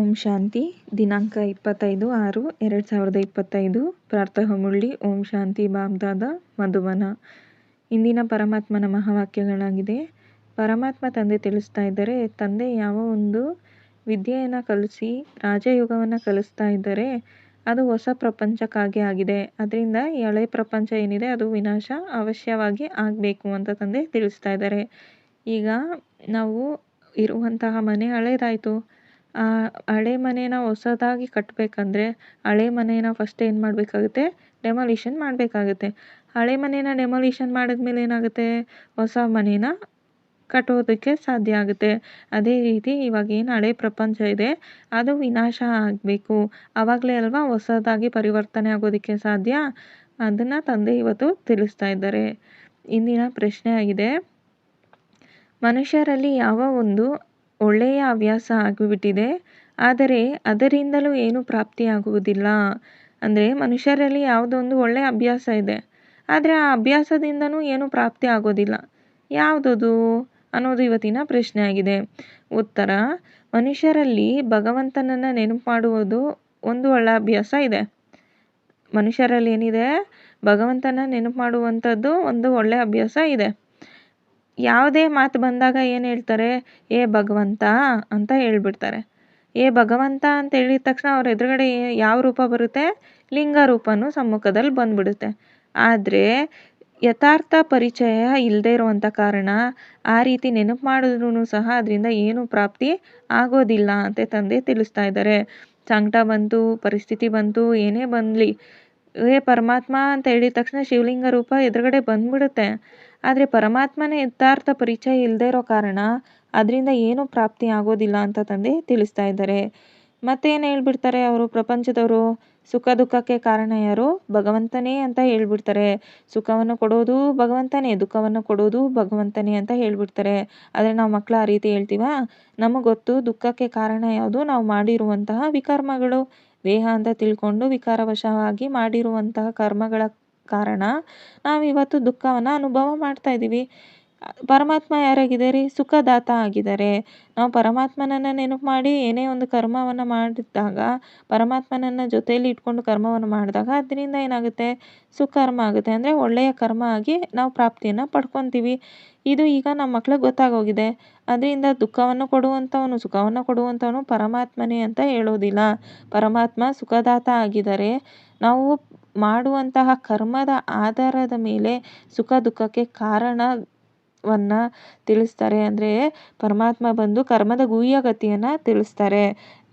ಓಂ ಶಾಂತಿ, ದಿನಾಂಕ ಇಪ್ಪತ್ತೈದು ಆರು ಎರಡು ಸಾವಿರದ ಇಪ್ಪತ್ತೈದು. ಪ್ರಾತಃ ಮುರಳಿ ಓಂ ಶಾಂತಿ ಬಾಬ್ದಾದ ಮಧುವನ. ಇಂದಿನ ಪರಮಾತ್ಮನ ಮಹಾವಾಕ್ಯಗಳಾಗಿದೆ. ಪರಮಾತ್ಮ ತಂದೆ ತಿಳಿಸ್ತಾ ಇದ್ದಾರೆ, ತಂದೆ ಯಾವ ಒಂದು ವಿದ್ಯೆಯನ್ನು ಕಲಿಸಿ ರಾಜಯುಗವನ್ನು ಕಲಿಸ್ತಾ ಇದ್ದಾರೆ, ಅದು ಹೊಸ ಪ್ರಪಂಚಕ್ಕಾಗಿ ಆಗಿದೆ. ಅದರಿಂದ ಹಳೆ ಪ್ರಪಂಚ ಏನಿದೆ, ಅದು ವಿನಾಶ ಅವಶ್ಯವಾಗಿ ಆಗಬೇಕು ಅಂತ ತಂದೆ ತಿಳಿಸ್ತಾ ಇದ್ದಾರೆ. ಈಗ ನಾವು ಇರುವಂತಹ ಮನೆ ಹಳೇದಾಯಿತು. ಹಳೆ ಮನೇನ ಹೊಸದಾಗಿ ಕಟ್ಟಬೇಕಂದ್ರೆ ಹಳೆ ಮನೇನ ಫಸ್ಟ್ ಏನು ಮಾಡಬೇಕಾಗುತ್ತೆ? ಡೆಮಾಲಿಷನ್ ಮಾಡಬೇಕಾಗುತ್ತೆ. ಹಳೆ ಮನೇನ ಡೆಮಾಲಿಷನ್ ಮಾಡಿದ್ಮೇಲೆ ಏನಾಗುತ್ತೆ? ಹೊಸ ಮನೇನ ಕಟ್ಟೋದಕ್ಕೆ ಸಾಧ್ಯ ಆಗುತ್ತೆ. ಅದೇ ರೀತಿ ಇವಾಗ ಏನು ಹಳೆ ಪ್ರಪಂಚ ಇದೆ, ಅದು ವಿನಾಶ ಆಗಬೇಕು. ಆವಾಗಲೇ ಅಲ್ವಾ ಹೊಸದಾಗಿ ಪರಿವರ್ತನೆ ಆಗೋದಕ್ಕೆ ಸಾಧ್ಯ? ಅದನ್ನು ತಂದೆ ಇವತ್ತು ತಿಳಿಸ್ತಾ ಇದ್ದಾರೆ. ಇಂದಿನ ಪ್ರಶ್ನೆ ಆಗಿದೆ. ಮನುಷ್ಯರಲ್ಲಿ ಯಾವ ಒಂದು ಒಳ್ಳೆಯ ಹವ್ಯಾಸ ಆಗಿಬಿಟ್ಟಿದೆ. ಆದರೆ ಅದರಿಂದಲೂ ಏನು ಪ್ರಾಪ್ತಿಯಾಗುವುದಿಲ್ಲ. ಅಂದರೆ ಮನುಷ್ಯರಲ್ಲಿ ಯಾವುದೊಂದು ಒಳ್ಳೆಯ ಅಭ್ಯಾಸ ಇದೆ. ಆದರೆ ಆ ಅಭ್ಯಾಸದಿಂದನೂ ಏನು ಪ್ರಾಪ್ತಿ ಆಗೋದಿಲ್ಲ. ಯಾವುದದು ಅನ್ನೋದು ಇವತ್ತಿನ ಪ್ರಶ್ನೆ ಆಗಿದೆ ಉತ್ತರ, ಮನುಷ್ಯರಲ್ಲಿ ಭಗವಂತನನ್ನು ನೆನಪು ಮಾಡುವುದು ಒಂದು ಒಳ್ಳೆಯ ಅಭ್ಯಾಸ ಇದೆ. ಮನುಷ್ಯರಲ್ಲಿ ಏನಿದೆ? ಭಗವಂತನ ನೆನಪು ಮಾಡುವಂಥದ್ದು ಒಂದು ಒಳ್ಳೆಯ ಅಭ್ಯಾಸ ಇದೆ. ಯಾವುದೇ ಮಾತು ಬಂದಾಗ ಏನು ಹೇಳ್ತಾರೆ? ಏ ಭಗವಂತ ಅಂತ ಹೇಳ್ಬಿಡ್ತಾರೆ. ಏ ಭಗವಂತ ಅಂತ ಹೇಳಿದ ತಕ್ಷಣ ಅವ್ರ ಎದುರುಗಡೆ ಯಾವ ರೂಪ ಬರುತ್ತೆ? ಲಿಂಗ ರೂಪನೂ ಸಮ್ಮುಖದಲ್ಲಿ ಬಂದ್ಬಿಡುತ್ತೆ. ಆದರೆ ಯಥಾರ್ಥ ಪರಿಚಯ ಇಲ್ಲದೇ ಇರುವಂಥ ಕಾರಣ ಆ ರೀತಿ ನೆನಪು ಮಾಡಿದ್ರೂ ಸಹ ಅದರಿಂದ ಏನು ಪ್ರಾಪ್ತಿ ಆಗೋದಿಲ್ಲ ಅಂತ ತಂದೆ ತಿಳಿಸ್ತಾ ಇದ್ದಾರೆ. ಸಂಕಟ ಬಂತು, ಪರಿಸ್ಥಿತಿ ಬಂತು, ಏನೇ ಬಂದಲಿ. ಏ ಪರಮಾತ್ಮ ಅಂತ ಹೇಳಿದ ತಕ್ಷಣ ಶಿವಲಿಂಗ ರೂಪ ಎದುರುಗಡೆ ಬಂದ್ಬಿಡುತ್ತೆ. ಆದರೆ ಪರಮಾತ್ಮನ ಯಥಾರ್ಥ ಪರಿಚಯ ಇಲ್ಲದೆ ಇರೋ ಕಾರಣ ಅದರಿಂದ ಏನೂ ಪ್ರಾಪ್ತಿ ಆಗೋದಿಲ್ಲ ಅಂತ ತಂದೆ ತಿಳಿಸ್ತಾ ಇದ್ದಾರೆ. ಮತ್ತೇನು ಹೇಳ್ಬಿಡ್ತಾರೆ ಅವರು? ಪ್ರಪಂಚದವರು ಸುಖ ದುಃಖಕ್ಕೆ ಕಾರಣ ಯಾರು? ಭಗವಂತನೇ ಅಂತ ಹೇಳ್ಬಿಡ್ತಾರೆ. ಸುಖವನ್ನು ಕೊಡೋದು ಭಗವಂತನೇ, ದುಃಖವನ್ನು ಕೊಡೋದು ಭಗವಂತನೇ ಅಂತ ಹೇಳ್ಬಿಡ್ತಾರೆ. ಆದರೆ ನಾವು ಮಕ್ಕಳು ಆ ರೀತಿ ಹೇಳ್ತೀವ? ನಮಗೆ ಗೊತ್ತು ದುಃಖಕ್ಕೆ ಕಾರಣ ಯಾವುದು? ನಾವು ಮಾಡಿರುವಂತಹ ವಿಕರ್ಮಗಳು. ದೇಹ ಅಂತ ತಿಳ್ಕೊಂಡು ವಿಕಾರವಶವಾಗಿ ಮಾಡಿರುವಂತಹ ಕರ್ಮಗಳ ಕಾರಣ ನಾವು ಇವತ್ತು ದುಃಖವನ್ನು ಅನುಭವ ಮಾಡ್ತಾ ಇದ್ದೀವಿ. ಪರಮಾತ್ಮ ಯಾರಾಗಿದ್ದಾರೆ? ಸುಖದಾತ ಆಗಿದ್ದಾರೆ. ನಾವು ಪರಮಾತ್ಮನನ್ನು ನೆನಪು ಮಾಡಿ ಏನೇ ಒಂದು ಕರ್ಮವನ್ನು ಮಾಡಿದಾಗ ಪರಮಾತ್ಮನನ್ನು ಜೊತೆಯಲ್ಲಿ ಇಟ್ಕೊಂಡು ಕರ್ಮವನ್ನು ಮಾಡಿದಾಗ ಅದರಿಂದ ಏನಾಗುತ್ತೆ? ಸುಕರ್ಮ ಆಗುತ್ತೆ. ಅಂದರೆ ಒಳ್ಳೆಯ ಕರ್ಮ ಆಗಿ ನಾವು ಪ್ರಾಪ್ತಿಯನ್ನು ಪಡ್ಕೊತೀವಿ. ಇದು ಈಗ ನಮ್ಮ ಮಕ್ಳಿಗೆ ಗೊತ್ತಾಗೋಗಿದೆ. ಅದರಿಂದ ದುಃಖವನ್ನು ಕೊಡುವಂಥವನು ಸುಖವನ್ನು ಕೊಡುವಂಥವನು ಪರಮಾತ್ಮನೇ ಅಂತ ಹೇಳೋದಿಲ್ಲ. ಪರಮಾತ್ಮ ಸುಖದಾತ ಆಗಿದ್ದಾರೆ. ನಾವು ಮಾಡುವಂತಹ ಕರ್ಮದ ಆಧಾರದ ಮೇಲೆ ಸುಖ ದುಃಖಕ್ಕೆ ಕಾರಣವನ್ನು ತಿಳಿಸ್ತಾರೆ. ಅಂದರೆ ಪರಮಾತ್ಮ ಬಂದು ಕರ್ಮದ ಗುಹ್ಯಗತಿಯನ್ನು ತಿಳಿಸ್ತಾರೆ.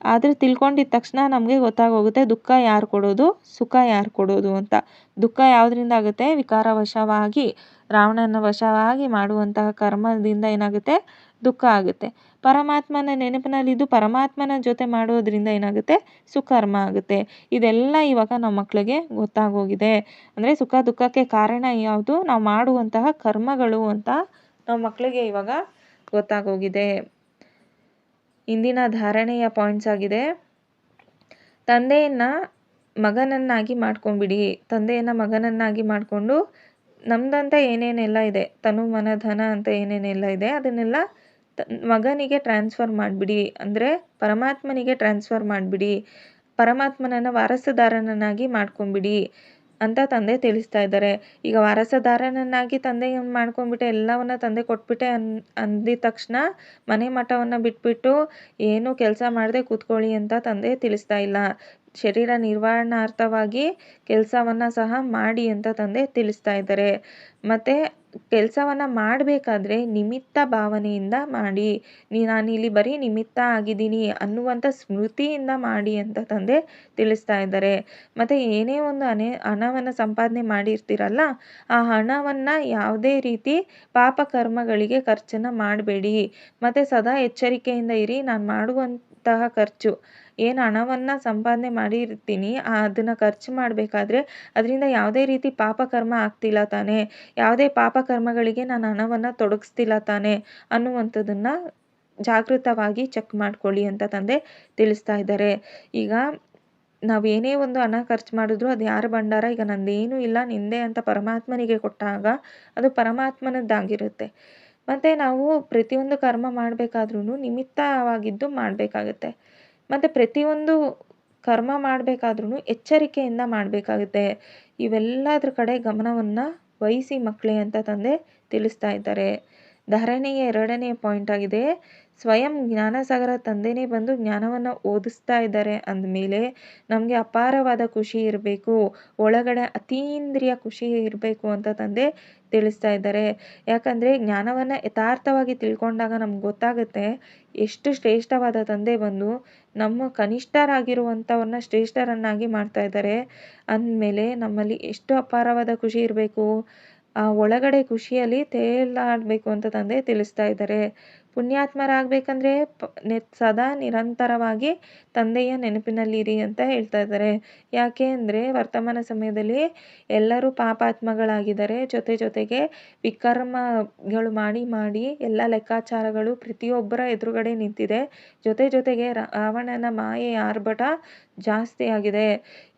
ಆದರೆ ತಿಳ್ಕೊಂಡಿದ್ದ ತಕ್ಷಣ ನಮಗೆ ಗೊತ್ತಾಗೋಗುತ್ತೆ, ದುಃಖ ಯಾರು ಕೊಡೋದು, ಸುಖ ಯಾರು ಕೊಡೋದು ಅಂತ. ದುಃಖ ಯಾವುದರಿಂದ ಆಗುತ್ತೆ? ವಿಕಾರವಶವಾಗಿ, ರಾವಣನ ವಶವಾಗಿ ಮಾಡುವಂತಹ ಕರ್ಮದಿಂದ ಏನಾಗುತ್ತೆ? ದುಃಖ ಆಗುತ್ತೆ. ಪರಮಾತ್ಮನ ನೆನಪಿನಲ್ಲಿದ್ದು ಪರಮಾತ್ಮನ ಜೊತೆ ಮಾಡೋದ್ರಿಂದ ಏನಾಗುತ್ತೆ? ಸುಕರ್ಮ ಆಗುತ್ತೆ. ಇದೆಲ್ಲ ಇವಾಗ ನಮ್ಮ ಮಕ್ಕಳಿಗೆ ಗೊತ್ತಾಗೋಗಿದೆ. ಅಂದರೆ ಸುಖ ದುಃಖಕ್ಕೆ ಕಾರಣ ಯಾವುದು? ನಾವು ಮಾಡುವಂತಹ ಕರ್ಮಗಳು ಅಂತ ನಮ್ಮ ಮಕ್ಕಳಿಗೆ ಇವಾಗ ಗೊತ್ತಾಗೋಗಿದೆ. ಇಂದಿನ ಧಾರಣೆಯ ಪಾಯಿಂಟ್ಸ್ ಆಗಿದೆ. ತಂದೆಯನ್ನು ಮಗನನ್ನಾಗಿ ಮಾಡ್ಕೊಂಬಿಡಿ ತಂದೆಯನ್ನು ಮಗನನ್ನಾಗಿ ಮಾಡಿಕೊಂಡು ನಮ್ದಂತ ಏನೇನೆಲ್ಲ ಇದೆ, ತನು ಮನ ಧನ ಅಂತ ಏನೇನೆಲ್ಲ ಇದೆ, ಅದನ್ನೆಲ್ಲ ಮಗನಿಗೆ ಟ್ರಾನ್ಸ್ಫರ್ ಮಾಡಿಬಿಡಿ. ಅಂದರೆ ಪರಮಾತ್ಮನಿಗೆ ಟ್ರಾನ್ಸ್ಫರ್ ಮಾಡಿಬಿಡಿ. ಪರಮಾತ್ಮನನ್ನು ವಾರಸುದಾರನನ್ನಾಗಿ ಮಾಡ್ಕೊಂಬಿಡಿ ಅಂತ ತಂದೆ ತಿಳಿಸ್ತಾ ಇದ್ದಾರೆ. ಈಗ ವಾರಸದಾರನನ್ನಾಗಿ ತಂದೆ ಮಾಡ್ಕೊಂಡ್ಬಿಟ್ಟೆ ಎಲ್ಲವನ್ನ ತಂದೆ ಕೊಟ್ಬಿಟ್ಟೆ ಅನ್, ಅಂದಿದ ತಕ್ಷಣ ಮನೆ ಮಠವನ್ನು ಬಿಟ್ಬಿಟ್ಟು ಏನು ಕೆಲಸ ಮಾಡದೆ ಕೂತ್ಕೊಳ್ಳಿ ಅಂತ ತಂದೆ ತಿಳಿಸ್ತಾ ಇಲ್ಲ. ಶರೀರ ನಿರ್ವಹಣಾರ್ಥವಾಗಿ ಕೆಲಸವನ್ನು ಸಹ ಮಾಡಿ ಅಂತ ತಂದೆ ತಿಳಿಸ್ತಾ ಇದ್ದಾರೆ. ಮತ್ತು ಕೆಲಸವನ್ನು ಮಾಡಬೇಕಾದ್ರೆ ನಿಮಿತ್ತ ಭಾವನೆಯಿಂದ ಮಾಡಿ, ನೀ ನಾನಿಲ್ಲಿ ಬರೀ ನಿಮಿತ್ತ ಆಗಿದ್ದೀನಿ ಅನ್ನುವಂಥ ಸ್ಮೃತಿಯಿಂದ ಮಾಡಿ ಅಂತ ತಂದೆ ತಿಳಿಸ್ತಾ ಇದ್ದಾರೆ. ಮತ್ತು ಏನೇ ಒಂದು ಅನೆ ಹಣವನ್ನು ಸಂಪಾದನೆ ಮಾಡಿರ್ತೀರಲ್ಲ, ಆ ಹಣವನ್ನು ಯಾವುದೇ ರೀತಿ ಪಾಪ ಕರ್ಮಗಳಿಗೆ ಖರ್ಚನ್ನು ಮಾಡಬೇಡಿ. ಮತ್ತು ಸದಾ ಎಚ್ಚರಿಕೆಯಿಂದ ಇರಿ, ನಾನು ಮಾಡುವಂತಹ ಖರ್ಚು. ಏನು ಹಣವನ್ನು ಸಂಪಾದನೆ ಮಾಡಿರ್ತೀನಿ ಅದನ್ನು ಖರ್ಚು ಮಾಡಬೇಕಾದ್ರೆ ಅದರಿಂದ ಯಾವುದೇ ರೀತಿ ಪಾಪಕರ್ಮ ಆಗ್ತಿಲ್ಲ ತಾನೇ. ಯಾವುದೇ ಪಾಪಕರ್ಮಗಳಿಗೆ ನಾನು ಹಣವನ್ನು ತೊಡಗಿಸ್ತಿಲ್ಲ ತಾನೇ ಅನ್ನುವಂಥದ್ದನ್ನು ಜಾಗೃತವಾಗಿ ಚೆಕ್ ಮಾಡ್ಕೊಳ್ಳಿ ಅಂತ ತಂದೆ ತಿಳಿಸ್ತಾ ಇದ್ದಾರೆ. ಈಗ ನಾವು ಏನೇ ಒಂದು ಹಣ ಖರ್ಚು ಮಾಡಿದ್ರು ಅದು ಯಾರ ಭಂಡಾರ? ಈಗ ನಂದೇನೂ ಇಲ್ಲ, ನಿಂದೆ ಅಂತ ಪರಮಾತ್ಮನಿಗೆ ಕೊಟ್ಟಾಗ ಅದು ಪರಮಾತ್ಮನದ್ದಾಗಿರುತ್ತೆ. ಮತ್ತು ನಾವು ಪ್ರತಿಯೊಂದು ಕರ್ಮ ಮಾಡಬೇಕಾದ್ರೂ ನಿಮಿತ್ತವಾಗಿದ್ದು ಮಾಡಬೇಕಾಗತ್ತೆ. ಮತ್ತು ಪ್ರತಿಯೊಂದು ಕರ್ಮ ಮಾಡಬೇಕಾದ್ರೂ ಎಚ್ಚರಿಕೆಯಿಂದ ಮಾಡಬೇಕಾಗುತ್ತೆ. ಇವೆಲ್ಲದ್ರ ಕಡೆ ಗಮನವನ್ನು ವಹಿಸಿ ಮಕ್ಕಳೇ ಅಂತ ತಂದೆ ತಿಳಿಸ್ತಾ ಇದ್ದಾರೆ. ಧಾರಣೆಯ ಎರಡನೇ ಪಾಯಿಂಟ್ ಆಗಿದೆ. ಸ್ವಯಂ ಜ್ಞಾನಸಾಗರ ತಂದೆಯೇ ಬಂದು ಜ್ಞಾನವನ್ನು ಓದಿಸ್ತಾ ಇದ್ದಾರೆ. ಅಂದಮೇಲೆ ನಮಗೆ ಅಪಾರವಾದ ಖುಷಿ ಇರಬೇಕು. ಒಳಗಡೆ ಅತೀಂದ್ರಿಯ ಖುಷಿ ಇರಬೇಕು ಅಂತ ತಂದೆ ತಿಳಿಸ್ತಾ ಇದ್ದಾರೆ. ಯಾಕಂದರೆ ಜ್ಞಾನವನ್ನು ಯಥಾರ್ಥವಾಗಿ ತಿಳ್ಕೊಂಡಾಗ ನಮ್ಗೆ ಗೊತ್ತಾಗುತ್ತೆ ಎಷ್ಟು ಶ್ರೇಷ್ಠವಾದ ತಂದೆ ಬಂದು ನಮ್ಮ ಕನಿಷ್ಠರಾಗಿರುವಂಥವ್ರನ್ನ ಶ್ರೇಷ್ಠರನ್ನಾಗಿ ಮಾಡ್ತಾ ಇದ್ದಾರೆ. ಅಂದಮೇಲೆ ನಮ್ಮಲ್ಲಿ ಎಷ್ಟು ಅಪಾರವಾದ ಖುಷಿ ಇರಬೇಕು. ಆ ಒಳಗಡೆ ಖುಷಿಯಲ್ಲಿ ತೇಲಾಡಬೇಕು ಅಂತ ತಂದೆ ತಿಳಿಸ್ತಾ ಇದ್ದಾರೆ. ಪುಣ್ಯಾತ್ಮರಾಗಬೇಕಂದ್ರೆ ಪ, ನೆ, ಸದಾ ನಿರಂತರವಾಗಿ ತಂದೆಯ ನೆನಪಿನಲ್ಲಿರಿ ಅಂತ ಹೇಳ್ತಾ ಇದ್ದಾರೆ. ಯಾಕೆ ಅಂದರೆ ವರ್ತಮಾನ ಸಮಯದಲ್ಲಿ ಎಲ್ಲರೂ ಪಾಪಾತ್ಮಗಳಾಗಿದ್ದಾರೆ. ಜೊತೆ ಜೊತೆಗೆ ವಿಕರ್ಮಗಳು ಮಾಡಿ ಮಾಡಿ ಎಲ್ಲ ಲೆಕ್ಕಾಚಾರಗಳು ಪ್ರತಿಯೊಬ್ಬರ ಎದುರುಗಡೆ ನಿಂತಿದೆ. ಜೊತೆ ಜೊತೆಗೆ ರಾವಣನ ಮಾಯೆಯ ಆರ್ಭಟ ಜಾಸ್ತಿ ಆಗಿದೆ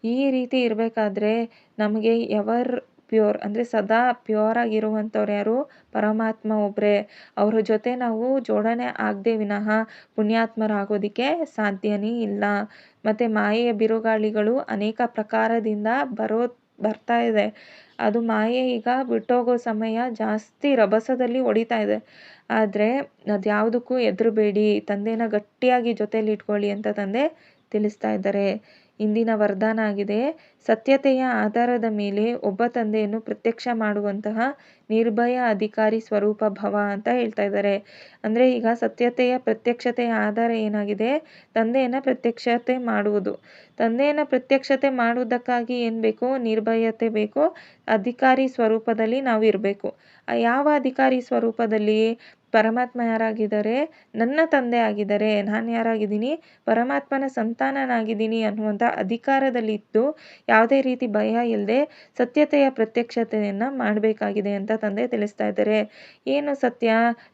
ಈ ರೀತಿ ಇರಬೇಕಾದ್ರೆ ನಮಗೆ ಎವರ್ ಪ್ಯೂರ್ ಅಂದರೆ ಸದಾ ಪ್ಯೂರ್ ಆಗಿರುವಂಥವ್ರು ಯಾರು? ಪರಮಾತ್ಮ ಒಬ್ಬರೇ ಅವರ ಜೊತೆ ನಾವು ಜೋಡಣೆ ಆಗದೆ ವಿನಃ ಪುಣ್ಯಾತ್ಮರಾಗೋದಕ್ಕೆ ಸಾಧ್ಯನೇ ಇಲ್ಲ. ಮತ್ತು ಮಾಯೆಯ ಬಿರುಗಾಳಿಗಳು ಅನೇಕ ಪ್ರಕಾರದಿಂದ ಬರೋ, ಬರ್ತಾ ಇದೆ. ಅದು ಮಾಯೆ ಈಗ ಬಿಟ್ಟೋಗೋ ಸಮಯ ಜಾಸ್ತಿ ರಭಸದಲ್ಲಿ ಹೊಡಿತಾ ಇದೆ. ಆದರೆ ಅದ್ಯಾವುದಕ್ಕೂ ಹೆದರಬೇಡಿ ತಂದೆನ ಗಟ್ಟಿಯಾಗಿ ಜೊತೆಯಲ್ಲಿ ಇಟ್ಕೊಳ್ಳಿ ಅಂತ ತಂದೆ ತಿಳಿಸ್ತಾ ಇದ್ದಾರೆ. ಇಂದಿನ ವರದಾನ ಆಗಿದೆ. ಸತ್ಯತೆಯ ಆಧಾರದ ಮೇಲೆ ಒಬ್ಬ ತಂದೆಯನ್ನು ಪ್ರತ್ಯಕ್ಷ ಮಾಡುವಂತಹ ನಿರ್ಭಯ ಅಧಿಕಾರಿ ಸ್ವರೂಪ ಭವ ಅಂತ ಹೇಳ್ತಾ ಇದ್ದಾರೆ. ಅಂದರೆ ಈಗ ಸತ್ಯತೆಯ ಪ್ರತ್ಯಕ್ಷತೆಯ ಆಧಾರ ಏನಾಗಿದೆ? ತಂದೆಯನ್ನು ಪ್ರತ್ಯಕ್ಷತೆ ಮಾಡುವುದು. ತಂದೆಯನ್ನು ಪ್ರತ್ಯಕ್ಷತೆ ಮಾಡುವುದಕ್ಕಾಗಿ ಏನು ಬೇಕು? ನಿರ್ಭಯತೆ ಬೇಕು. ಅಧಿಕಾರಿ ಸ್ವರೂಪದಲ್ಲಿ ನಾವು ಇರಬೇಕು ಯಾವ ಅಧಿಕಾರಿ ಸ್ವರೂಪದಲ್ಲಿ ಪರಮಾತ್ಮ ಯಾರಾಗಿದ್ದಾರೆ? ನನ್ನ ತಂದೆ ಆಗಿದ್ದಾರೆ. ನಾನು ಯಾರಾಗಿದ್ದೀನಿ? ಪರಮಾತ್ಮನ ಸಂತಾನನಾಗಿದ್ದೀನಿ ಅನ್ನುವಂಥ ಅಧಿಕಾರದಲ್ಲಿದ್ದು ಯಾವುದೇ ರೀತಿ ಭಯ ಇಲ್ಲದೆ ಸತ್ಯತೆಯ ಪ್ರತ್ಯಕ್ಷತೆಯನ್ನು ಮಾಡಬೇಕಾಗಿದೆ ಅಂತ ತಂದೆ ತಿಳಿಸ್ತಾ ಇದ್ದಾರೆ. ಏನು ಸತ್ಯ?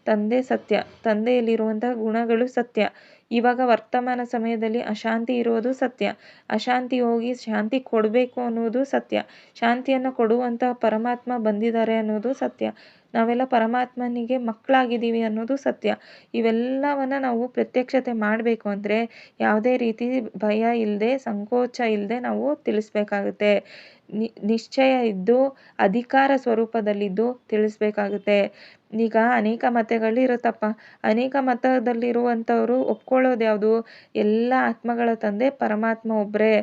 ತಂದೆ ಸತ್ಯ. ತಂದೆಯಲ್ಲಿರುವಂಥ ಗುಣಗಳು ಸತ್ಯ. ಇವಾಗ ವರ್ತಮಾನ ಸಮಯದಲ್ಲಿ ಅಶಾಂತಿ ಇರೋದು ಸತ್ಯ. ಅಶಾಂತಿ ಹೋಗಿ ಶಾಂತಿ ಕೊಡಬೇಕು ಅನ್ನೋದು ಸತ್ಯ. ಶಾಂತಿಯನ್ನು ಕೊಡುವಂತಹ ಪರಮಾತ್ಮ ಬಂದಿದ್ದಾರೆ ಅನ್ನೋದು ಸತ್ಯ. ನಾವೆಲ್ಲ ಪರಮಾತ್ಮನಿಗೆ ಮಕ್ಕಳಾಗಿದ್ದೀವಿ ಅನ್ನೋದು ಸತ್ಯ. ಇವೆಲ್ಲವನ್ನು ನಾವು ಪ್ರತ್ಯಕ್ಷತೆ ಮಾಡಬೇಕು ಅಂದರೆ ಯಾವುದೇ ರೀತಿ ಭಯ ಇಲ್ಲದೆ ಸಂಕೋಚ ಇಲ್ಲದೆ ನಾವು ತಿಳಿಸ್ಬೇಕಾಗುತ್ತೆ. ನಿ, ನಿಶ್ಚಯ ಇದ್ದು ಅಧಿಕಾರ ಸ್ವರೂಪದಲ್ಲಿದ್ದು ತಿಳಿಸ್ಬೇಕಾಗುತ್ತೆ. ಈಗ ಅನೇಕ ಮತಗಳಿರುತ್ತಪ್ಪ. ಅನೇಕ ಮತದಲ್ಲಿರುವಂಥವರು ಒಪ್ಕೊಳ್ಳೋದು ಯಾವುದು? ಎಲ್ಲ ಆತ್ಮಗಳ ತಂದೆ ಪರಮಾತ್ಮ ಒಬ್ಬರೇ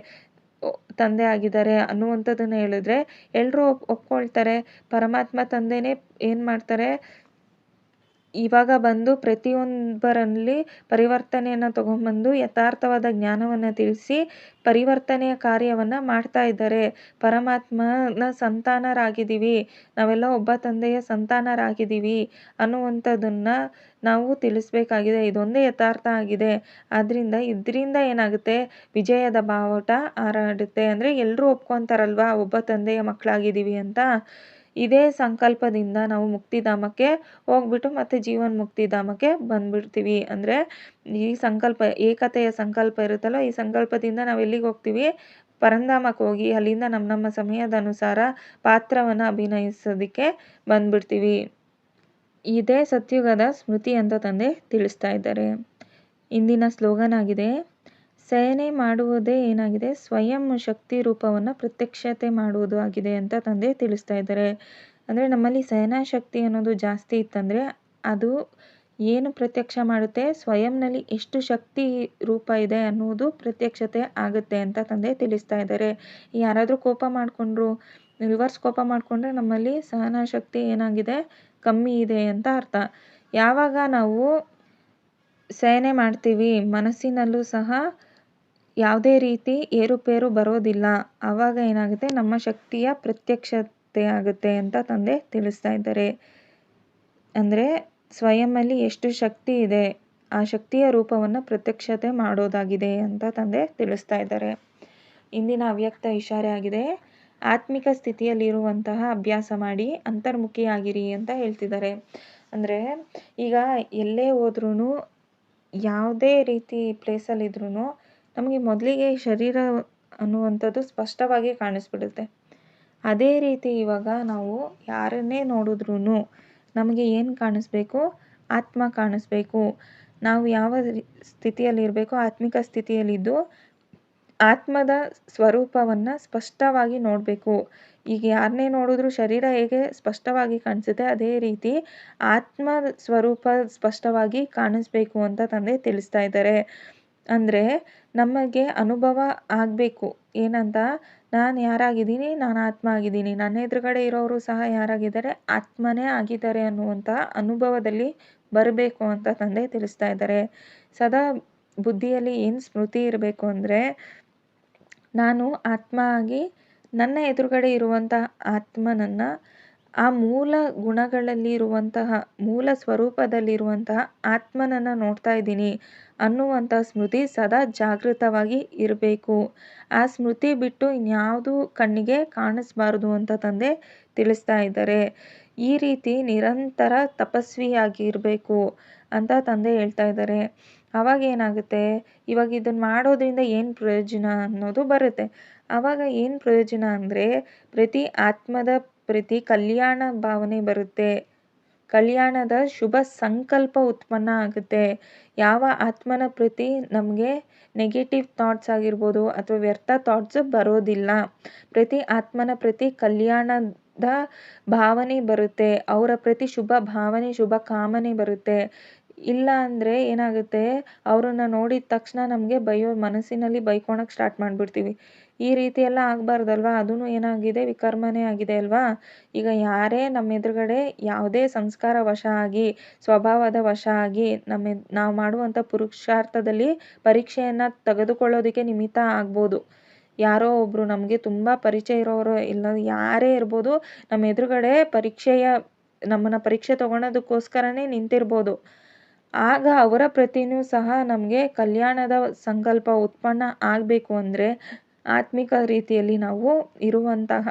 ತಂದೆ ಆಗಿದ್ದಾರೆ ಅನ್ನುವಂಥದ್ದನ್ನು ಹೇಳಿದ್ರೆ ಎಲ್ಲರೂ ಒಪ್, ಒಪ್ಕೊಳ್ತಾರೆ. ಪರಮಾತ್ಮ ತಂದೆನೇ ಏನು ಮಾಡ್ತಾರೆ? ಇವಾಗ ಬಂದು ಪ್ರತಿಯೊಬ್ಬರಲ್ಲಿ ಪರಿವರ್ತನೆಯನ್ನು ತೊಗೊಂಬಂದು ಯಥಾರ್ಥವಾದ ಜ್ಞಾನವನ್ನು ತಿಳಿಸಿ ಪರಿವರ್ತನೆಯ ಕಾರ್ಯವನ್ನು ಮಾಡ್ತಾ ಇದ್ದಾರೆ. ಪರಮಾತ್ಮನ ಸಂತಾನರಾಗಿದ್ದೀವಿ. ನಾವೆಲ್ಲ ಒಬ್ಬ ತಂದೆಯ ಸಂತಾನರಾಗಿದ್ದೀವಿ ಅನ್ನುವಂಥದ್ದನ್ನು ನಾವು ತಿಳಿಸ್ಬೇಕಾಗಿದೆ. ಇದೊಂದೇ ಯಥಾರ್ಥ ಆಗಿದೆ. ಆದ್ದರಿಂದ ಇದರಿಂದ ಏನಾಗುತ್ತೆ? ವಿಜಯದ ಬಾವುಟ ಹಾರಾಡುತ್ತೆ. ಅಂದರೆ ಎಲ್ಲರೂ ಒಪ್ಕೊತಾರಲ್ವಾ? ಒಬ್ಬ ತಂದೆಯ ಮಕ್ಕಳಾಗಿದ್ದೀವಿ ಅಂತ. ಇದೇ ಸಂಕಲ್ಪದಿಂದ ನಾವು ಮುಕ್ತಿಧಾಮಕ್ಕೆ ಹೋಗ್ಬಿಟ್ಟು ಮತ್ತೆ ಜೀವನ್ ಮುಕ್ತಿಧಾಮಕ್ಕೆ ಬಂದ್ಬಿಡ್ತೀವಿ. ಅಂದರೆ ಈ ಸಂಕಲ್ಪ, ಏಕತೆಯ ಸಂಕಲ್ಪ ಇರುತ್ತಲ್ಲ, ಈ ಸಂಕಲ್ಪದಿಂದ ನಾವು ಎಲ್ಲಿಗೆ ಹೋಗ್ತೀವಿ? ಪರಂಧಾಮಕ್ಕೆ ಹೋಗಿ ಅಲ್ಲಿಂದ ನಮ್ಮ ನಮ್ಮ ಸಮಯದ ಅನುಸಾರ ಪಾತ್ರವನ್ನು ಅಭಿನಯಿಸೋದಕ್ಕೆ ಬಂದ್ಬಿಡ್ತೀವಿ. ಇದೇ ಸತ್ಯುಗದ ಸ್ಮೃತಿ ಅಂತ ತಂದೆ ತಿಳಿಸ್ತಾ ಇದ್ದಾರೆ. ಇಂದಿನ ಸ್ಲೋಗನ್ ಆಗಿದೆ ಸಯನೆ ಮಾಡುವುದೇ ಏನಾಗಿದೆ? ಸ್ವಯಂ ಶಕ್ತಿ ರೂಪವನ್ನು ಪ್ರತ್ಯಕ್ಷತೆ ಮಾಡುವುದು ಆಗಿದೆ ಅಂತ ತಂದೆ ತಿಳಿಸ್ತಾ ಇದ್ದಾರೆ. ಅಂದರೆ ನಮ್ಮಲ್ಲಿ ಸಹನಾ ಶಕ್ತಿ ಅನ್ನೋದು ಜಾಸ್ತಿ ಇತ್ತಂದರೆ ಅದು ಏನು ಪ್ರತ್ಯಕ್ಷ ಮಾಡುತ್ತೆ? ಸ್ವಯಂನಲ್ಲಿ ಎಷ್ಟು ಶಕ್ತಿ ರೂಪ ಇದೆ ಅನ್ನುವುದು ಪ್ರತ್ಯಕ್ಷತೆ ಆಗುತ್ತೆ ಅಂತ ತಂದೆ ತಿಳಿಸ್ತಾ ಇದ್ದಾರೆ. ಯಾರಾದರೂ ಕೋಪ ಮಾಡಿಕೊಂಡ್ರು, ರಿವರ್ಸ್ ಕೋಪ ಮಾಡಿಕೊಂಡ್ರೆ ನಮ್ಮಲ್ಲಿ ಸಹನಾ ಶಕ್ತಿ ಏನಾಗಿದೆ? ಕಮ್ಮಿ ಇದೆ ಅಂತ ಅರ್ಥ. ಯಾವಾಗ ನಾವು ಸಹನೆ ಮಾಡ್ತೀವಿ, ಮನಸ್ಸಿನಲ್ಲೂ ಸಹ ಯಾವುದೇ ರೀತಿ ಏರುಪೇರು ಬರೋದಿಲ್ಲ. ಆವಾಗ ಏನಾಗುತ್ತೆ? ನಮ್ಮ ಶಕ್ತಿಯ ಪ್ರತ್ಯಕ್ಷತೆ ಆಗುತ್ತೆ ಅಂತ ತಂದೆ ತಿಳಿಸ್ತಾ ಇದ್ದಾರೆ. ಅಂದರೆ ಸ್ವಯಂನಲ್ಲಿ ಎಷ್ಟು ಶಕ್ತಿ ಇದೆ, ಆ ಶಕ್ತಿಯ ರೂಪವನ್ನು ಪ್ರತ್ಯಕ್ಷತೆ ಮಾಡೋದಾಗಿದೆ ಅಂತ ತಂದೆ ತಿಳಿಸ್ತಾ ಇದ್ದಾರೆ. ಇಂದಿನ ಅವ್ಯಕ್ತ ಇಶಾರೆ ಆಗಿದೆ. ಆತ್ಮಿಕ ಸ್ಥಿತಿಯಲ್ಲಿರುವಂತಹ ಅಭ್ಯಾಸ ಮಾಡಿ ಅಂತರ್ಮುಖಿಯಾಗಿರಿ ಅಂತ ಹೇಳ್ತಿದ್ದಾರೆ. ಅಂದರೆ ಈಗ ಎಲ್ಲೇ ಹೋದ್ರೂ ಯಾವುದೇ ರೀತಿ ಪ್ಲೇಸಲ್ಲಿದ್ರೂ ನಮಗೆ ಮೊದಲಿಗೆ ಶರೀರ ಅನ್ನುವಂಥದ್ದು ಸ್ಪಷ್ಟವಾಗಿ ಕಾಣಿಸ್ಬಿಡುತ್ತೆ. ಅದೇ ರೀತಿ ಇವಾಗ ನಾವು ಯಾರನ್ನೇ ನೋಡಿದ್ರೂ ನಮಗೆ ಏನು ಕಾಣಿಸ್ಬೇಕು? ಆತ್ಮ ಕಾಣಿಸ್ಬೇಕು. ನಾವು ಯಾವ ಸ್ಥಿತಿಯಲ್ಲಿರಬೇಕು ಆತ್ಮಿಕ ಸ್ಥಿತಿಯಲ್ಲಿದ್ದು ಆತ್ಮದ ಸ್ವರೂಪವನ್ನು ಸ್ಪಷ್ಟವಾಗಿ ನೋಡಬೇಕು. ಈಗ ಯಾರನ್ನೇ ನೋಡಿದ್ರು ಶರೀರ ಹೇಗೆ ಸ್ಪಷ್ಟವಾಗಿ ಕಾಣಿಸುತ್ತೆ? ಅದೇ ರೀತಿ ಆತ್ಮ ಸ್ವರೂಪ ಸ್ಪಷ್ಟವಾಗಿ ಕಾಣಿಸ್ಬೇಕು ಅಂತ ತಂದೆ ತಿಳಿಸ್ತಾ ಇದ್ದಾರೆ. ಅಂದರೆ ನಮಗೆ ಅನುಭವ ಆಗಬೇಕು. ಏನಂತ? ನಾನು ಯಾರಾಗಿದ್ದೀನಿ? ನಾನು ಆತ್ಮ ಆಗಿದ್ದೀನಿ. ನನ್ನ ಎದುರುಗಡೆ ಇರೋರು ಸಹ ಯಾರಾಗಿದ್ದಾರೆ? ಆತ್ಮನೇ ಆಗಿದ್ದಾರೆ ಅನ್ನುವಂಥ ಅನುಭವದಲ್ಲಿ ಬರಬೇಕು ಅಂತ ತಂದೆ ತಿಳಿಸ್ತಾ ಇದ್ದಾರೆ. ಸದಾ ಬುದ್ಧಿಯಲ್ಲಿ ಏನು ಸ್ಮೃತಿ ಇರಬೇಕು ಅಂದರೆ, ನಾನು ಆತ್ಮ ಆಗಿ ನನ್ನ ಎದುರುಗಡೆ ಇರುವಂಥ ಆತ್ಮನನ್ನು ಆ ಮೂಲ ಗುಣಗಳಲ್ಲಿ ಇರುವಂತಹ ಮೂಲ ಸ್ವರೂಪದಲ್ಲಿರುವಂತಹ ಆತ್ಮನನ್ನು ನೋಡ್ತಾ ಇದ್ದೀನಿ ಅನ್ನುವಂಥ ಸ್ಮೃತಿ ಸದಾ ಜಾಗೃತವಾಗಿ ಇರಬೇಕು. ಆ ಸ್ಮೃತಿ ಬಿಟ್ಟು ಇನ್ಯಾವುದು ಕಣ್ಣಿಗೆ ಕಾಣಿಸ್ಬಾರ್ದು ಅಂತ ತಂದೆ ತಿಳಿಸ್ತಾ ಇದ್ದಾರೆ. ಈ ರೀತಿ ನಿರಂತರ ತಪಸ್ವಿಯಾಗಿ ಇರಬೇಕು ಅಂತ ತಂದೆ ಹೇಳ್ತಾ ಇದ್ದಾರೆ. ಅವಾಗ ಏನಾಗುತ್ತೆ? ಇವಾಗ ಇದನ್ನು ಮಾಡೋದ್ರಿಂದ ಏನು ಪ್ರಯೋಜನ ಅನ್ನೋದು ಬರುತ್ತೆ. ಆವಾಗ ಏನು ಪ್ರಯೋಜನ ಅಂದರೆ ಪ್ರತಿ ಆತ್ಮದ ಪ್ರತಿ ಕಲ್ಯಾಣ ಭಾವನೆ ಬರುತ್ತೆ. ಕಲ್ಯಾಣದ ಶುಭ ಸಂಕಲ್ಪ ಉತ್ಪನ್ನ ಆಗುತ್ತೆ. ಯಾವ ಆತ್ಮನ ಪ್ರತಿ ನಮಗೆ ನೆಗೆಟಿವ್ ಥಾಟ್ಸ್ ಆಗಿರ್ಬೋದು ಅಥವಾ ವ್ಯರ್ಥ ಥಾಟ್ಸ್ ಬರೋದಿಲ್ಲ. ಪ್ರತಿ ಆತ್ಮನ ಪ್ರತಿ ಕಲ್ಯಾಣದ ಭಾವನೆ ಬರುತ್ತೆ. ಅವರ ಪ್ರತಿ ಶುಭ ಭಾವನೆ, ಶುಭ ಕಾಮನೆ ಬರುತ್ತೆ. ಇಲ್ಲ ಅಂದರೆ ಏನಾಗುತ್ತೆ? ಅವರನ್ನ ನೋಡಿದ ತಕ್ಷಣ ನಮಗೆ ಬೈಯೋ ಮನಸ್ಸಿನಲ್ಲಿ ಬೈಕೊಳಕ್ಕೆ ಸ್ಟಾರ್ಟ್ ಮಾಡಿಬಿಡ್ತೀವಿ. ಈ ರೀತಿ ಎಲ್ಲ ಆಗಬಾರ್ದಲ್ವಾ? ಅದೂ ಏನಾಗಿದೆ? ವಿಕರ್ಮನೇ ಆಗಿದೆ ಅಲ್ವಾ? ಈಗ ಯಾರೇ ನಮ್ಮ ಎದುರುಗಡೆ ಯಾವುದೇ ಸಂಸ್ಕಾರ ವಶ ಆಗಿ, ಸ್ವಭಾವದ ವಶ ಆಗಿ ನಮ್ಮ ನಾವು ಮಾಡುವಂಥ ಪುರುಷಾರ್ಥದಲ್ಲಿ ಪರೀಕ್ಷೆಯನ್ನು ತೆಗೆದುಕೊಳ್ಳೋದಕ್ಕೆ ನಿಮಿತ್ತ ಆಗ್ಬೋದು. ಯಾರೋ ಒಬ್ಬರು ನಮಗೆ ತುಂಬ ಪರಿಚಯ ಇರೋರು ಇಲ್ಲ, ಯಾರೇ ಇರ್ಬೋದು, ನಮ್ಮ ಎದುರುಗಡೆ ಪರೀಕ್ಷೆಯ, ನಮ್ಮನ್ನು ಪರೀಕ್ಷೆ ತೊಗೊಳೋದಕ್ಕೋಸ್ಕರನೇ ನಿಂತಿರ್ಬೋದು. ಆಗ ಅವರ ಪ್ರತಿನೂ ಸಹ ನಮಗೆ ಕಲ್ಯಾಣದ ಸಂಕಲ್ಪ ಉತ್ಪನ್ನ ಆಗಬೇಕು ಅಂದರೆ ಆತ್ಮಿಕ ರೀತಿಯಲ್ಲಿ ನಾವು ಇರುವಂತಹ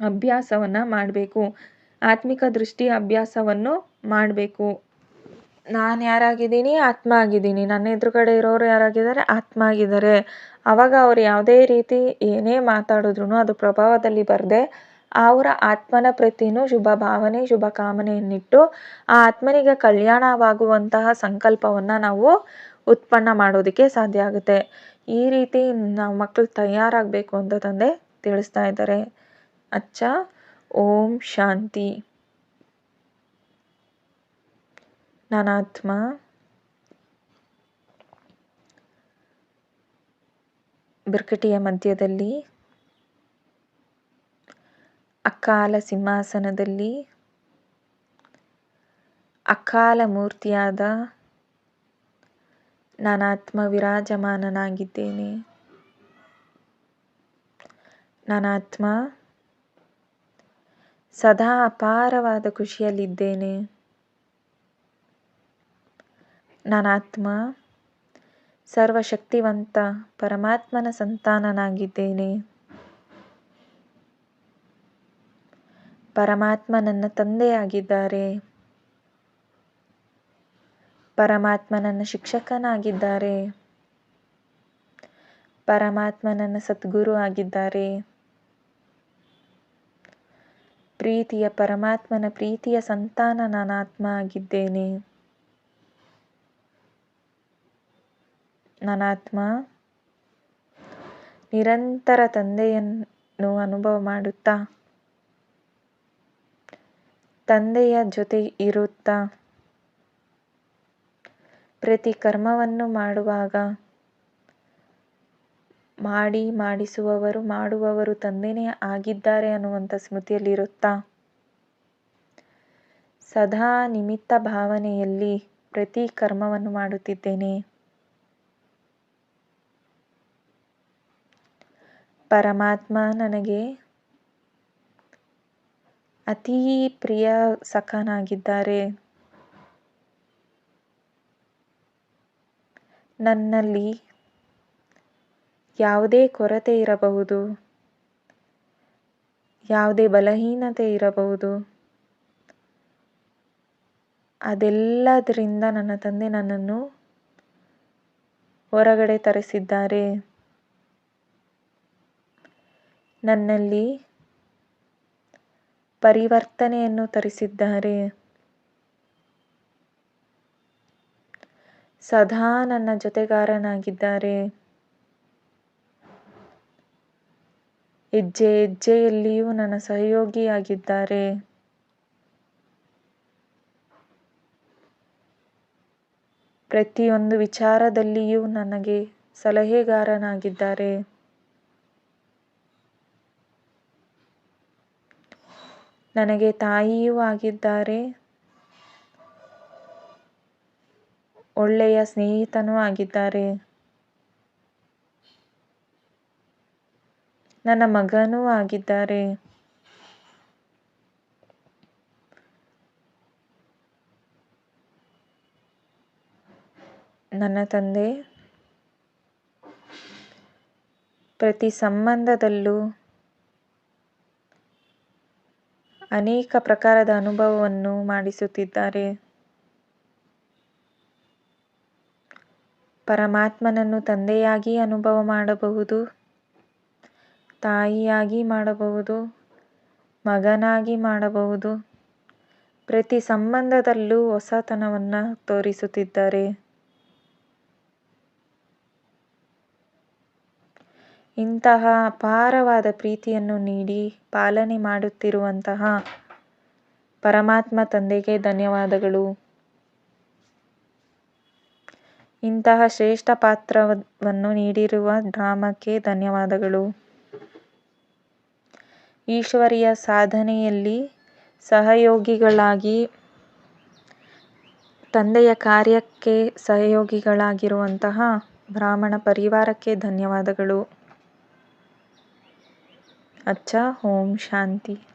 ಅಭ್ಯಾಸವನ್ನು ಮಾಡಬೇಕು. ಆತ್ಮಿಕ ದೃಷ್ಟಿ ಅಭ್ಯಾಸವನ್ನು ಮಾಡಬೇಕು. ನಾನು ಯಾರಾಗಿದ್ದೀನಿ? ಆತ್ಮ ಆಗಿದ್ದೀನಿ. ನನ್ನ ಎದುರುಗಡೆ ಇರೋರು ಯಾರಾಗಿದ್ದಾರೆ? ಆತ್ಮ ಆಗಿದ್ದಾರೆ. ಆವಾಗ ಅವ್ರು ಯಾವುದೇ ರೀತಿ ಏನೇ ಮಾತಾಡಿದ್ರು ಅದು ಪ್ರಭಾವದಲ್ಲಿ ಬರದೆ ಅವರ ಆತ್ಮನ ಪ್ರತಿನೂ ಶುಭ ಭಾವನೆ, ಶುಭ ಕಾಮನೆಯನ್ನಿಟ್ಟು ಆ ಆತ್ಮನಿಗೆ ಕಲ್ಯಾಣವಾಗುವಂತಹ ಸಂಕಲ್ಪವನ್ನು ನಾವು ಉತ್ಪನ್ನ ಮಾಡೋದಕ್ಕೆ ಸಾಧ್ಯ ಆಗುತ್ತೆ. ಈ ರೀತಿ ನಾವು ಮಕ್ಕಳು ತಯಾರಾಗಬೇಕು ಅಂತ ತಂದೆ ತಿಳಿಸ್ತಾ ಇದ್ದಾರೆ. ಅಚ್ಚ, ಓಂ ಶಾಂತಿ. ನಾನಾತ್ಮ. ಬಿರ್ಕಟಿಯ ಮಧ್ಯದಲ್ಲಿ. ಅಕಾಲ ಸಿಂಹಾಸನದಲ್ಲಿ. ಅಕಾಲ ಮೂರ್ತಿಯಾದ ನಾನಾತ್ಮ ವಿರಾಜಮಾನನಾಗಿದ್ದೇನೆ ನಾನಾತ್ಮ ಸದಾ ಅಪಾರವಾದ ಖುಷಿಯಲ್ಲಿದ್ದೇನೆ. ನಾನಾತ್ಮ ಸರ್ವಶಕ್ತಿವಂತ ಪರಮಾತ್ಮನ ಸಂತಾನನಾಗಿದ್ದೇನೆ. ಪರಮಾತ್ಮ ನನ್ನ ತಂದೆಯಾಗಿದ್ದಾರೆ. ಪರಮಾತ್ಮ ನನ್ನ ಶಿಕ್ಷಕನಾಗಿದ್ದಾರೆ. ಪರಮಾತ್ಮ ನನ್ನ ಸದ್ಗುರು ಆಗಿದ್ದಾರೆ. ಪ್ರೀತಿಯ ಪರಮಾತ್ಮನ ಪ್ರೀತಿಯ ಸಂತಾನ ಆತ್ಮ ಆಗಿದ್ದೇನೆ. ನಾನಾತ್ಮ ನಿರಂತರ ತಂದೆಯನ್ನು ಅನುಭವ ಮಾಡುತ್ತಾ, ತಂದೆಯ ಜೊತೆ ಇರುತ್ತಾ ಪ್ರತಿ ಕರ್ಮವನ್ನು ಮಾಡುವಾಗ ಮಾಡಿ ಮಾಡಿಸುವವರು, ಮಾಡುವವರು ತಂದೆನೇ ಆಗಿದ್ದಾರೆ ಅನ್ನುವಂಥ ಸ್ಮೃತಿಯಲ್ಲಿರುತ್ತಾ ಸದಾ ನಿಮಿತ್ತ ಭಾವನೆಯಲ್ಲಿ ಪ್ರತಿ ಕರ್ಮವನ್ನು ಮಾಡುತ್ತಿದ್ದೇನೆ. ಪರಮಾತ್ಮ ನನಗೆ ಅತೀ ಪ್ರಿಯ ಸಖನಾಗಿದ್ದಾರೆ. ನನ್ನಲ್ಲಿ ಯಾವುದೇ ಕೊರತೆ ಇರಬಹುದು, ಯಾವುದೇ ಬಲಹೀನತೆ ಇರಬಹುದು, ಅದೆಲ್ಲದರಿಂದ ನನ್ನ ತಂದೆ ನನ್ನನ್ನು ಹೊರಗಡೆ ತರಿಸಿದ್ದಾರೆ. ನನ್ನಲ್ಲಿ ಪರಿವರ್ತನೆಯನ್ನು ತರಿಸಿದ್ದಾರೆ. ಸದಾ ನನ್ನ ಜೊತೆಗಾರನಾಗಿದ್ದಾರೆ. ಹೆಜ್ಜೆ ಹೆಜ್ಜೆಯಲ್ಲಿಯೂ ನನ್ನ ಸಹಯೋಗಿಯಾಗಿದ್ದಾರೆ. ಪ್ರತಿಯೊಂದು ವಿಚಾರದಲ್ಲಿಯೂ ನನಗೆ ಸಲಹೆಗಾರನಾಗಿದ್ದಾರೆ. ನನಗೆ ತಾಯಿಯೂ ಆಗಿದ್ದಾರೆ. ಒಳ್ಳೆಯ ಸ್ನೇಹಿತನೂ ಆಗಿದ್ದಾರೆ. ನನ್ನ ಮಗನೂ ಆಗಿದ್ದಾರೆ. ನನ್ನ ತಂದೆ ಪ್ರತಿ ಸಂಬಂಧದಲ್ಲೂ ಅನೇಕ ಪ್ರಕಾರದ ಅನುಭವವನ್ನು ಮಾಡಿಸುತ್ತಿದ್ದಾರೆ. ಪರಮಾತ್ಮನನ್ನು ತಂದೆಯಾಗಿ ಅನುಭವ ಮಾಡಬಹುದು, ತಾಯಿಯಾಗಿ ಮಾಡಬಹುದು, ಮಗನಾಗಿ ಮಾಡಬಹುದು. ಪ್ರತಿ ಸಂಬಂಧದಲ್ಲೂ ಹೊಸತನವನ್ನು ತೋರಿಸುತ್ತಿದ್ದಾರೆ. ಇಂತಹ ಅಪಾರವಾದ ಪ್ರೀತಿಯನ್ನು ನೀಡಿ ಪಾಲನೆ ಮಾಡುತ್ತಿರುವಂತಹ ಪರಮಾತ್ಮ ತಂದೆಗೆ ಧನ್ಯವಾದಗಳು. ಇಂತಹ ಶ್ರೇಷ್ಠ ಪಾತ್ರವನ್ನು ನೀಡಿರುವ ಡ್ರಾಮಕ್ಕೆ ಧನ್ಯವಾದಗಳು. ಈಶ್ವರಿಯ ಸಾಧನೆಯಲ್ಲಿ ಸಹಯೋಗಿಗಳಾಗಿ, ತಂದೆಯ ಕಾರ್ಯಕ್ಕೆ ಸಹಯೋಗಿಗಳಾಗಿರುವಂತಹ ಬ್ರಾಹ್ಮಣ ಪರಿವಾರಕ್ಕೆ ಧನ್ಯವಾದಗಳು. ಅಚ್ಚ, ಓಂ ಶಾಂತಿ.